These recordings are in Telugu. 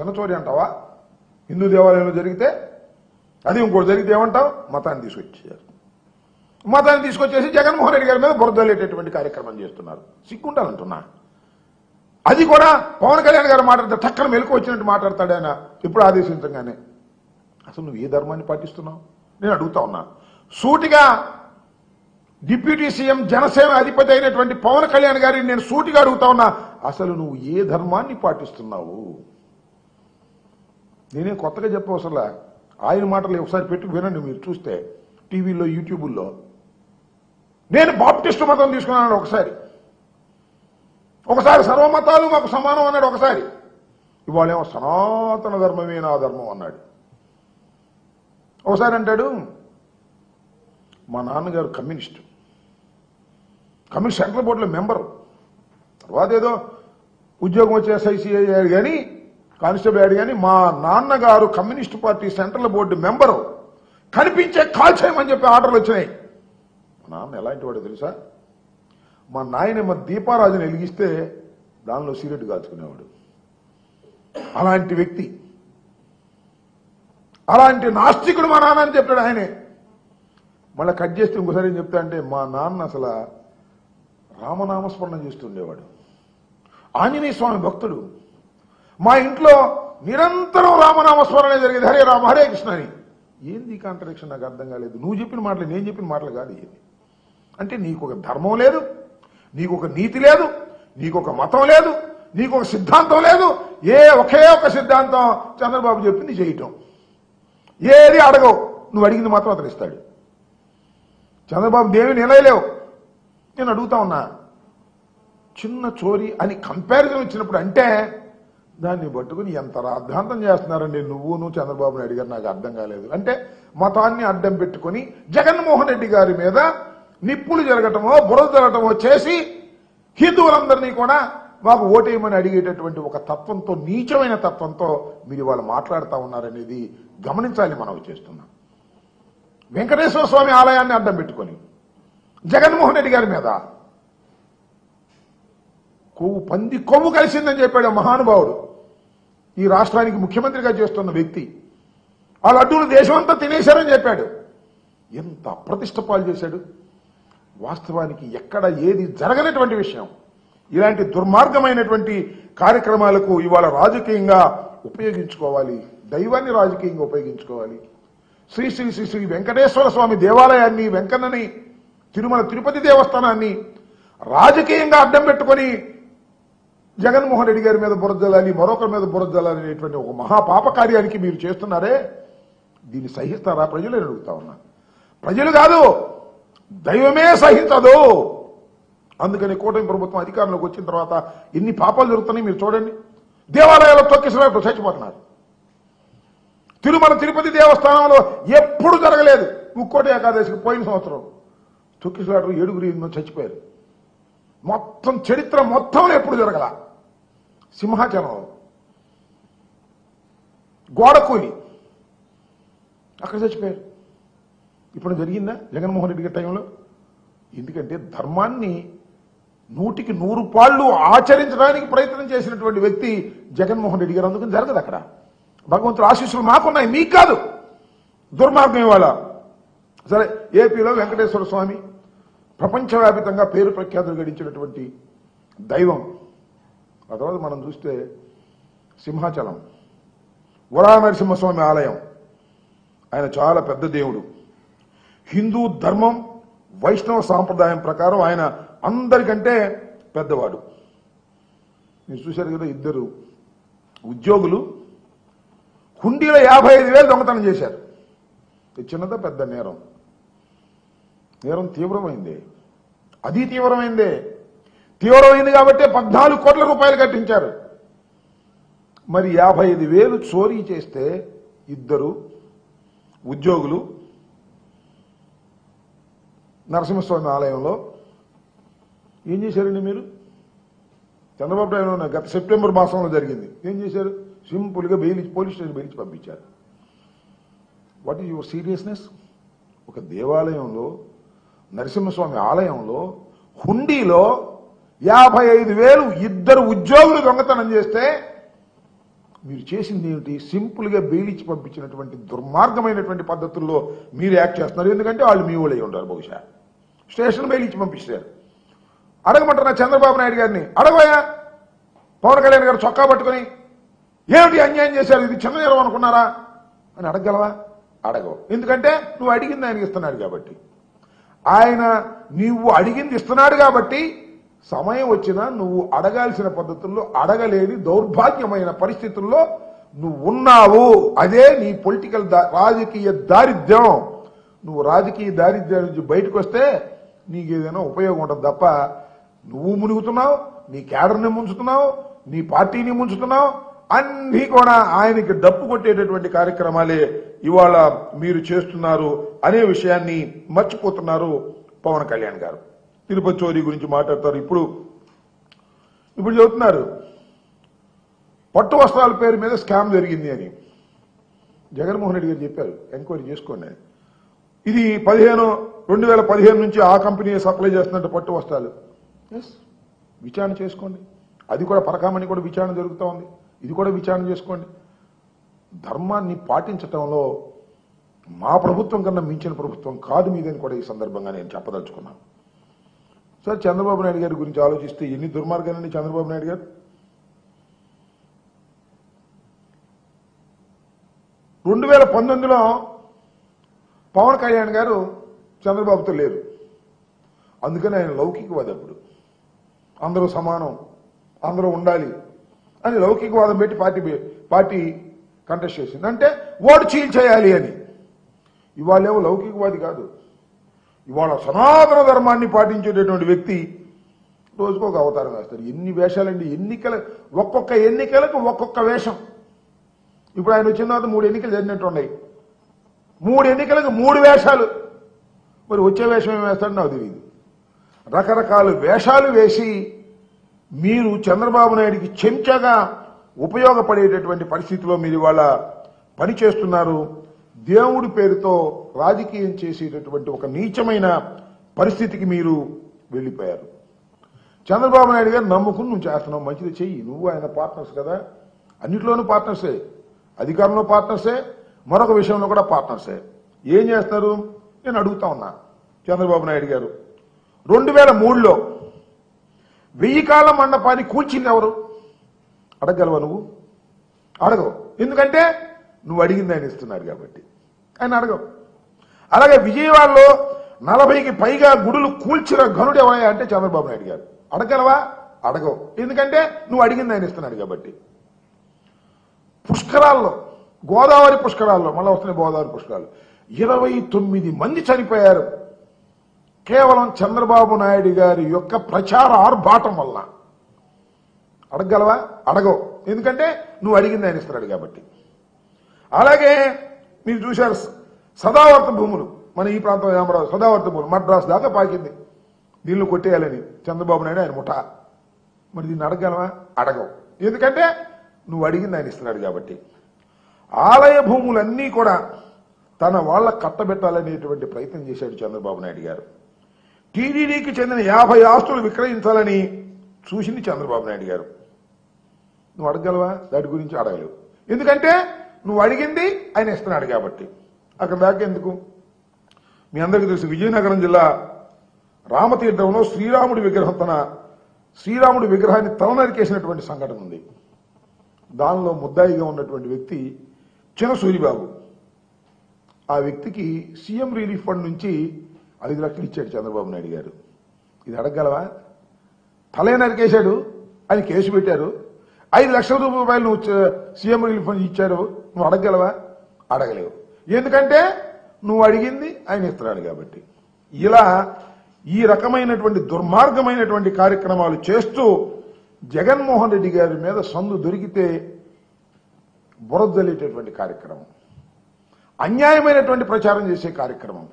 చిన్న అంటావా? హిందూ దేవాలయంలో జరిగితే అది ఇంకోటి జరిగితే ఏమంటావు? మతాన్ని తీసుకొచ్చారు మతాన్ని తీసుకొచ్చేసి జగన్మోహన్ రెడ్డి గారి మీద బురదలేటటువంటి కార్యక్రమం చేస్తున్నారు. సిగ్గుండాలంటున్నా. అది కూడా పవన్ కళ్యాణ్ గారు మాట్లాడితే టక్కన మెలకు వచ్చినట్టు మాట్లాడతాడు ఆయన. ఇప్పుడు ఆదేశించగానే. అసలు నువ్వు ఏ ధర్మాన్ని పాటిస్తున్నావు? నేను అడుగుతా ఉన్నా. సూటిగా డిప్యూటీ సీఎం జనసేన అధిపతి అయినటువంటి పవన్ కళ్యాణ్ గారిని నేను సూటిగా అడుగుతా ఉన్నా. అసలు నువ్వు ఏ ధర్మాన్ని పాటిస్తున్నావు? నేనే కొత్తగా చెప్పవసరలా. ఆయన మాటలు ఒకసారి పెట్టి వినండి మీరు చూస్తే. టీవీలో యూట్యూబుల్లో. నేను బాప్టిస్టు మతం తీసుకున్నాను ఒకసారి. ఒకసారి సర్వమతాలు మాకు సమానం అన్నాడు ఒకసారి. ఇవాళేమో సనాతన ధర్మమే నా ధర్మం అన్నాడు. ఒకసారి అంటాడు మా నాన్నగారు కమ్యూనిస్టు. కమ్యూనిస్ట్ సెంట్రల్ బోర్డులో మెంబరు. తర్వాత ఏదో ఉద్యోగం వచ్చి ఎస్ఐసి అయ్యాడు కానీ కానిస్టేబుల్ అయ్యాడు కానీ మా నాన్నగారు communist party central board member కనిపించే కాల్ చేయమని చెప్పి ఆర్డర్లు వచ్చినాయి. మా నాన్న ఎలాంటి వాడు తెలుసా? మా నాయనమ్మ దీపారాజుని వెలిగిస్తే దానిలో సిగరెట్ కాచుకునేవాడు. అలాంటి వ్యక్తి. అలాంటి నాస్తికుడు మా నాన్న అని చెప్పాడు ఆయనే. మళ్ళీ కట్ చేస్తే ఇంకోసారి ఏం చెప్తా అంటే మా నాన్న అసలు రామనామస్మరణ చేస్తుండేవాడు ఆంజనేయ స్వామి భక్తుడు. మా ఇంట్లో నిరంతరం రామనామస్మరణ జరిగేది. హరే రామ హరే కృష్ణ అని. ఏంది కాంట్రడిక్షన్ నాకు అర్థం కాలేదు. నువ్వు చెప్పిన మాటలు నేను చెప్పిన మాటలు కాదు ఏంది అంటే నీకు ఒక ధర్మం లేదు నీకు ఒక నీతి లేదు నీకు ఒక మతం లేదు నీకు ఒక సిద్ధాంతం లేదు. ఏ ఒకే ఒక సిద్ధాంతం చంద్రబాబు చెప్పింది చేయటం. ఏది అడగవు. నువ్వు అడిగింది మాత్రం అతను ఇస్తాడు. చంద్రబాబు దేవి నిలయలేవు. నేను అడుగుతా ఉన్నా చిన్న చోరీ అని కంపారిజన్ వచ్చినప్పుడు అంటే దాన్ని పట్టుకుని ఎంత రాద్ధాంతం చేస్తున్నారండి? నువ్వును చంద్రబాబు నాయుడు గారు నాకు అర్థం కాలేదు. అంటే మతాన్ని అడ్డం పెట్టుకుని జగన్మోహన్ రెడ్డి గారి మీద నిప్పులు జరగటమో బురద జరగటమో చేసి హిందువులందరినీ కూడా మాకు ఓటేయమని అడిగేటటువంటి ఒక తత్వంతో నీచమైన తత్వంతో మీరు ఇవాళ మాట్లాడుతూ ఉన్నారనేది గమనించాలి మనం చేస్తున్నాం. వెంకటేశ్వర స్వామి ఆలయాన్ని అడ్డం పెట్టుకొని జగన్మోహన్ రెడ్డి గారి మీద కొవ్వు పంది కొవ్వు కలిసిందని చెప్పాడు మహానుభావుడు. ఈ రాష్ట్రానికి ముఖ్యమంత్రిగా చేస్తున్న వ్యక్తి. ఆ లడ్డూలు దేశమంతా తినేశారని చెప్పాడు. ఎంత అప్రతిష్ట పాలు చేశాడు. వాస్తవానికి ఎక్కడ ఏది జరగనటువంటి విషయం. ఇలాంటి దుర్మార్గమైనటువంటి కార్యక్రమాలకు ఇవాళ రాజకీయంగా ఉపయోగించుకోవాలి. దైవాన్ని రాజకీయంగా ఉపయోగించుకోవాలి. శ్రీ శ్రీ శ్రీ శ్రీ వెంకటేశ్వర స్వామి దేవాలయాన్ని వెంకన్నని తిరుమల తిరుపతి దేవస్థానాన్ని రాజకీయంగా అడ్డం పెట్టుకొని జగన్మోహన్ రెడ్డి గారి మీద బురదలాలి మరొకరి మీద బురదలాలి అనేటువంటి ఒక మహాపాప కార్యానికి మీరు చేస్తున్నారే? దీన్ని సహిస్తారా ప్రజలు అని అడుగుతా ఉన్నా. ప్రజలు కాదు దైవమే సహించదు. అందుకని కూటమి ప్రభుత్వం అధికారంలోకి వచ్చిన తర్వాత ఎన్ని పాపాలు జరుగుతున్నాయి మీరు చూడండి. దేవాలయాలు తొక్కిసలాట్లు చచ్చిపోతున్నారు తిరుమల తిరుపతి దేవస్థానంలో ఎప్పుడు జరగలేదు. ముక్కోటి ఏకాదశికి పోయిన సంవత్సరం తొక్కిసలాట్లు ఏడుగురు చచ్చిపోయారు. మొత్తం చరిత్ర మొత్తం ఎప్పుడు జరగల? సింహాచలంలో గోడకూలి. అక్కడ చచ్చిపోయారు. ఇప్పుడు జరిగిందా జగన్మోహన్ రెడ్డి గారి టైంలో? ఎందుకంటే ధర్మాన్ని నూటికి నూరు పాళ్ళు ఆచరించడానికి ప్రయత్నం చేసినటువంటి వ్యక్తి జగన్మోహన్ రెడ్డి గారు. అందుకని జరగదు అక్కడ. భగవంతుడు ఆశీస్సులు మాకున్నాయి. మీకు కాదు. దుర్మార్గం ఇవాళ. సరే ఏపీలో వెంకటేశ్వర స్వామి ప్రపంచవ్యాపితంగా పేరు ప్రఖ్యాతులు గడించినటువంటి దైవం. ఆ తర్వాత మనం చూస్తే సింహాచలం వరా నరసింహస్వామి ఆలయం. ఆయన చాలా పెద్ద దేవుడు. హిందూ ధర్మం వైష్ణవ సాంప్రదాయం ప్రకారం ఆయన అందరికంటే పెద్దవాడు. మీరు చూశారు కదా ఇద్దరు ఉద్యోగులు హుండీలో యాభై ఐదు వేలు దొంగతనం చేశారు. ఇది చిన్నదా పెద్ద నేరం. నేరం తీవ్రమైంది. అది తీవ్రమైందే. తీవ్రమైంది కాబట్టి పద్నాలుగు కోట్ల రూపాయలు కట్టించారు. మరి యాభై ఐదు వేలు చోరీ చేస్తే ఇద్దరు ఉద్యోగులు నరసింహస్వామి ఆలయంలో ఏం చేశారండి మీరు? చంద్రబాబు నాయుడు గత సెప్టెంబర్ మాసంలో జరిగింది. ఏం చేశారు? సింపుల్గా బెయిల్ పోలీస్ స్టేషన్ బెయిల్ పంపించారు. What is your seriousness? ఒక దేవాలయంలో నరసింహస్వామి ఆలయంలో హుండీలో యాభై ఐదు వేలు ఇద్దరు ఉద్యోగులు దొంగతనం చేస్తే మీరు చేసింది ఏమిటి సింపుల్గా గా పంపించినటువంటి దుర్మార్గమైనటువంటి పద్ధతుల్లో మీరు యాక్ట్ చేస్తున్నారు. ఎందుకంటే వాళ్ళు మీ వాళ్ళు ఉంటారు బహుశా. స్టేషన్ బెయిల్ పంపిస్తారు. అడగమంటారు చంద్రబాబు నాయుడు గారిని. అడగబోయా పవన్ కళ్యాణ్ గారు చొక్కా పట్టుకొని ఏమిటి అన్యాయం చేశారు? ఇది చిన్న అనుకున్నారా? అని అడగగలవా? అడగవు. ఎందుకంటే నువ్వు అడిగింది ఆయనకి ఇస్తున్నాడు కాబట్టి. ఆయన నువ్వు అడిగింది ఇస్తున్నాడు కాబట్టి సమయం వచ్చినా నువ్వు అడగాల్సిన పద్ధతుల్లో అడగలేని దౌర్భాగ్యమైన పరిస్థితుల్లో నువ్వు ఉన్నావు అదే నీ పొలిటికల్ రాజకీయ దారిద్ర్యం. నువ్వు రాజకీయ దారిద్ర్యం నుంచి బయటకు వస్తే నీకు ఏదైనా ఉపయోగం ఉంటుంది తప్ప నువ్వు మునుగుతున్నావు నీ క్యాడర్ని ముంచుతున్నావు నీ పార్టీని ముంచుతున్నావు అన్నీ కూడా ఆయనకి డప్పు కొట్టేటటువంటి కార్యక్రమాలే ఇవాళ మీరు చేస్తున్నారు అనే విషయాన్ని మర్చిపోతున్నారు పవన్ కళ్యాణ్ గారు. తిరుపతి చోరీ గురించి మాట్లాడతారు. ఇప్పుడు ఇప్పుడు చెబుతున్నారు పట్టు వస్త్రాల పేరు మీద స్కామ్ జరిగింది అని. జగన్మోహన్ రెడ్డి గారు చెప్పారు ఎంక్వైరీ చేసుకోండి. ఇది పదిహేను రెండు వేల పదిహేను నుంచి ఆ కంపెనీ సప్లై చేస్తున్నట్టు పట్టు వస్త్రాలు. ఎస్ విచారణ చేసుకోండి. అది కూడా పరకామని కూడా విచారణ జరుగుతూ ఉంది. ఇది కూడా విచారణ చేసుకోండి. ధర్మాన్ని పాటించటంలో మా ప్రభుత్వం కన్నా మించిన ప్రభుత్వం కాదు మీదని కూడా ఈ సందర్భంగా నేను చెప్పదలుచుకున్నాను. సార్ చంద్రబాబు నాయుడు గారి గురించి ఆలోచిస్తే ఎన్ని దుర్మార్గాలండి చంద్రబాబు నాయుడు గారు? రెండు వేల పంతొమ్మిదిలో పవన్ కళ్యాణ్ గారు చంద్రబాబుతో లేరు. అందుకని ఆయన లౌకికవాది అప్పుడు. అందరూ సమానం అందరూ ఉండాలి అని లౌకికవాదం పెట్టి పార్టీ పార్టీ కంటెస్ట్ చేసింది. అంటే ఓటు చీల్ చేయాలి అని. ఇవాళేమో లౌకికవాది కాదు. ఇవాళ సనాతన ధర్మాన్ని పాటించేటటువంటి వ్యక్తి రోజుకు ఒక అవతారం వేస్తారు. ఎన్ని వేషాలండి? ఎన్నికల ఒక్కొక్క ఎన్నికలకు ఒక్కొక్క వేషం. ఇప్పుడు ఆయన వచ్చిన తర్వాత మూడు ఎన్నికలు జరిగినట్టు ఉన్నాయి మూడు ఎన్నికలకు మూడు వేషాలు. మరి వచ్చే వేషం ఏం వేస్తాడో నాకు తెలియదు రకరకాల వేషాలు వేసి మీరు చంద్రబాబు నాయుడికి చెంచగా ఉపయోగపడేటటువంటి పరిస్థితిలో మీరు ఇవాళ పని చేస్తున్నారు దేవుడి పేరుతో రాజకీయం చేసేటటువంటి ఒక నీచమైన పరిస్థితికి మీరు వెళ్ళిపోయారు. చంద్రబాబు నాయుడు గారు నమ్ముకుని నువ్వు చేస్తున్నావు మంచిది చెయ్యి. నువ్వు ఆయన పార్ట్నర్స్ కదా. అన్నిట్లోనూ పార్ట్నర్సే అధికారంలో పార్ట్నర్సే మరొక విషయంలో కూడా పార్ట్నర్సే ఏం. చేస్తారు? నేను అడుగుతా ఉన్నా చంద్రబాబు నాయుడు గారు. రెండు వేల మూడులో వెయ్యి కాలం మండపాన్ని కూల్చింది ఎవరు? అడగలవా నువ్వు? అడగవు. ఎందుకంటే నువ్వు అడిగింది ఆయన ఇస్తున్నాడు కాబట్టి. ఆయన అడగవు అలాగే విజయవాడలో నలభైకి పైగా గుడులు కూల్చిన ఘనుడు ఎవరయ్యా అంటే చంద్రబాబు నాయుడు గారు. అడగలవా? అడగవు. ఎందుకంటే నువ్వు అడిగింది ఆయన ఇస్తున్నాడు కాబట్టి. పుష్కరాల్లో గోదావరి పుష్కరాల్లో మళ్ళీ వస్తున్నాయి గోదావరి పుష్కరాలు. ఇరవై తొమ్మిది మంది చనిపోయారు. కేవలం చంద్రబాబు నాయుడు గారి యొక్క ప్రచార ఆర్భాటం వల్ల. అడగలవా? అడగవు. ఎందుకంటే నువ్వు అడిగింది ఆయన ఇస్తున్నాడు కాబట్టి. అలాగే మీరు చూశారు సదావర్త భూములు. మన ఈ ప్రాంతం అమరావతి సదావర్త భూములు. మద్రాస్ దాకా పాకింది. దీనిలో కొట్టేయాలని చంద్రబాబు నాయుడు ఆయన ముఠా. మరి దీన్ని అడగలవా అడగవు ఎందుకంటే నువ్వు అడిగింది ఆయన ఇస్తున్నాడు కాబట్టి. ఆలయ భూములన్నీ కూడా తన వాళ్ళ కట్టబెట్టాలనేటువంటి ప్రయత్నం చేశాడు చంద్రబాబు నాయుడు గారు. టీడీడీకి చెందిన యాభై ఆస్తులు విక్రయించాలని చూసింది చంద్రబాబు నాయుడు గారు. నువ్వు అడగలవా దాటి గురించి అడగలేవు ఎందుకంటే నువ్వు అడిగింది ఆయన ఇస్తున్నాడు కాబట్టి. అక్కడ దాకా ఎందుకు? మీ అందరికీ తెలుసు విజయనగరం జిల్లా రామతీర్థంలో శ్రీరాముడి విగ్రహం తన శ్రీరాముడి విగ్రహాన్ని తల నరికేసినటువంటి సంఘటన ఉంది. దానిలో ముద్దాయిగా ఉన్నటువంటి వ్యక్తి చిన్న సూరిబాబు. ఆ వ్యక్తికి సీఎం రిలీఫ్ ఫండ్ నుంచి ఐదు లక్షలు ఇచ్చాడు చంద్రబాబు నాయుడు గారు. ఇది అడగగలవా? తలే నరికేశాడు ఆయన కేసు పెట్టారు. ఐదు లక్షల రూపాయలు నువ్వు సీఎం రిలీఫ్ ఫండ్ ఇచ్చారు నువ్వు అడగగలవా అడగలేవు. ఎందుకంటే నువ్వు అడిగింది ఆయన ఇస్తున్నాడు కాబట్టి. ఇలా ఈ రకమైనటువంటి దుర్మార్గమైనటువంటి కార్యక్రమాలు చేస్తూ జగన్మోహన్ రెడ్డి గారి మీద సందు దొరికితే బురదలేటటువంటి కార్యక్రమం. అన్యాయమైనటువంటి ప్రచారం చేసే కార్యక్రమం.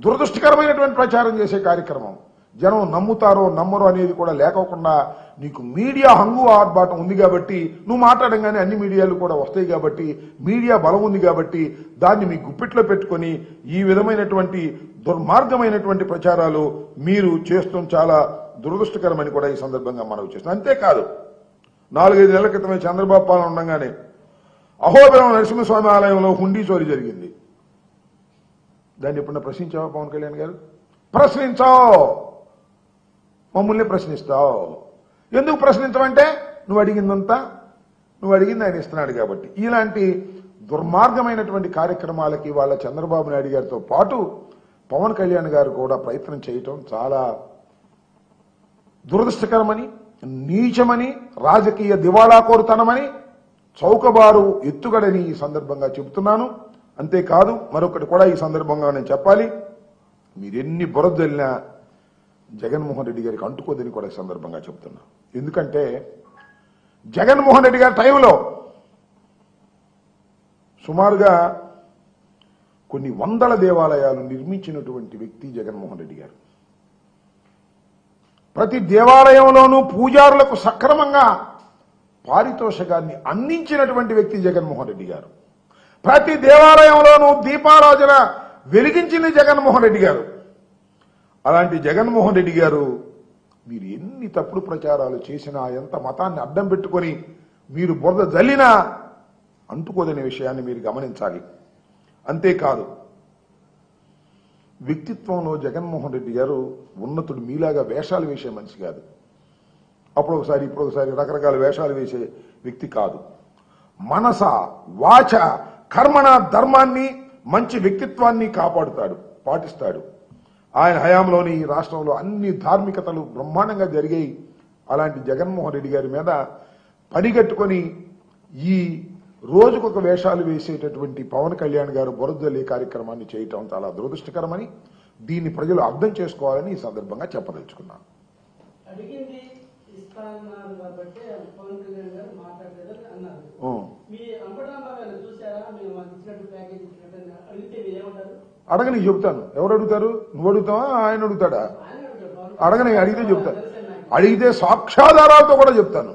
దురదృష్టకరమైనటువంటి ప్రచారం చేసే కార్యక్రమం. జనం నమ్ముతారో నమ్మరో అనేది కూడా లేకోకుండా నీకు మీడియా హంగు ఆర్భాటం ఉంది కాబట్టి నువ్వు మాట్లాడంగానే అన్ని మీడియాలు కూడా వస్తాయి కాబట్టి మీడియా బలం ఉంది కాబట్టి దాన్ని మీ గుప్పిట్లో పెట్టుకొని ఈ విధమైనటువంటి దుర్మార్గమైనటువంటి ప్రచారాలు మీరు చేస్తాం చాలా దురదృష్టకరమని కూడా ఈ సందర్భంగా మనవి చేస్తున్నాం అంతేకాదు నాలుగైదు నెలల క్రితమే చంద్రబాబు పాలన ఉండగానే అహోబిలం నరసింహస్వామి ఆలయంలో హుండీ చోరీ జరిగింది. దాన్ని ఎప్పుడన్నా ప్రశ్నించావా పవన్ కళ్యాణ్ గారు? ప్రశ్నించావు! మమ్మల్ని ప్రశ్నిస్తావు. ఎందుకు ప్రశ్నించమంటే నువ్వు అడిగిందంతా నువ్వు అడిగింది ఆయన ఇస్తున్నాడు కాబట్టి. ఇలాంటి దుర్మార్గమైనటువంటి కార్యక్రమాలకి వాళ్ళ చంద్రబాబు నాయుడు గారితో పాటు పవన్ కళ్యాణ్ గారు కూడా ప్రయత్నం చేయటం చాలా దురదృష్టకరమని నీచమని రాజకీయ దివాళాకోరుతనమని చౌకబారు ఎత్తుగడని ఈ సందర్భంగా చెబుతున్నాను. అంతేకాదు మరొకటి కూడా ఈ సందర్భంగా నేను చెప్పాలి. మీరెన్ని బురదల్లినా జగన్మోహన్ రెడ్డి గారికి అంటుకోదని కూడా సందర్భంగా చెప్తున్నా. ఎందుకంటే జగన్మోహన్ రెడ్డి గారి టైంలో సుమారుగా కొన్ని వందల దేవాలయాలు నిర్మించినటువంటి వ్యక్తి జగన్మోహన్ రెడ్డి గారు. ప్రతి దేవాలయంలోనూ పూజారులకు సక్రమంగా పారితోషకాన్ని అందించినటువంటి వ్యక్తి జగన్మోహన్ రెడ్డి గారు. ప్రతి దేవాలయంలోనూ దీపారాజన వెలిగించింది జగన్మోహన్ రెడ్డి గారు. అలాంటి జగన్మోహన్ రెడ్డి గారు మీరు ఎన్ని తప్పుడు ప్రచారాలు చేసినా ఎంత మతాన్ని అడ్డం పెట్టుకొని మీరు బురద జల్లినా అంటుకోదనే విషయాన్ని మీరు గమనించాలి. అంతేకాదు వ్యక్తిత్వంలో జగన్మోహన్ రెడ్డి గారు ఉన్నతుడు మీలాగా వేషాలు వేసే మనిషి కాదు. అప్పుడు ఒకసారి ఇప్పుడు ఒకసారి రకరకాల వేషాలు వేసే వ్యక్తి కాదు. మనస వాచ కర్మణ ధర్మాన్ని మంచి వ్యక్తిత్వాన్ని కాపాడుతాడు పాటిస్తాడు. ఆయన హయాంలోని ఈ రాష్ట్రంలో అన్ని ధార్మికతలు బ్రహ్మాండంగా జరిగాయి. అలాంటి జగన్మోహన్ రెడ్డి గారి మీద పనిగట్టుకొని ఈ రోజుకొక వేషాలు వేసేటటువంటి పవన్ కళ్యాణ్ గారు బురదల్లి కార్యక్రమాన్ని చేయటం చాలా దురదృష్టకరమని దీన్ని ప్రజలు అర్థం చేసుకోవాలని ఈ సందర్భంగా చెప్పదలుచుకున్నాను. మీ చూసారా అడగని చెబుతాను ఎవరు అడుగుతారు? నువ్వు అడుగుతావా? ఆయన అడుగుతాడా? అడగని అడిగితే నాయకుడు. అడిగితే సాక్ష్యాధారాలతో కూడా చెప్తాను.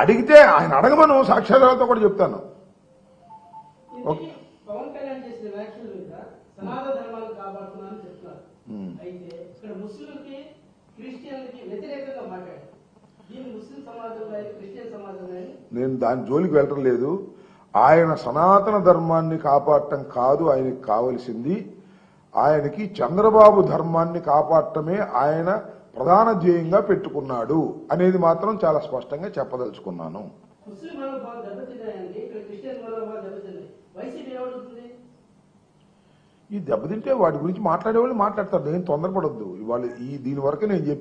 అడిగితే ఆయన అడగమను సాక్ష్యాధారాలతో కూడా చెప్తాను. నేను దాని జోలికి వెళ్ళటం లేదు. ఆయన సనాతన ధర్మాన్ని కాపాడటం కాదు ఆయనకి కావలసింది. ఆయనకి చంద్రబాబు ధర్మాన్ని కాపాడటమే ఆయన ప్రధాన ధ్యేయంగా పెట్టుకున్నాడు అనేది మాత్రం చాలా స్పష్టంగా చెప్పదలుచుకున్నాను. ఈ దెబ్బతింటే వాటి గురించి మాట్లాడేవాళ్ళు మాట్లాడతారు. నేను తొందరపడొద్దు. ఇవాళ ఈ దీని వరకు నేను చెప్పి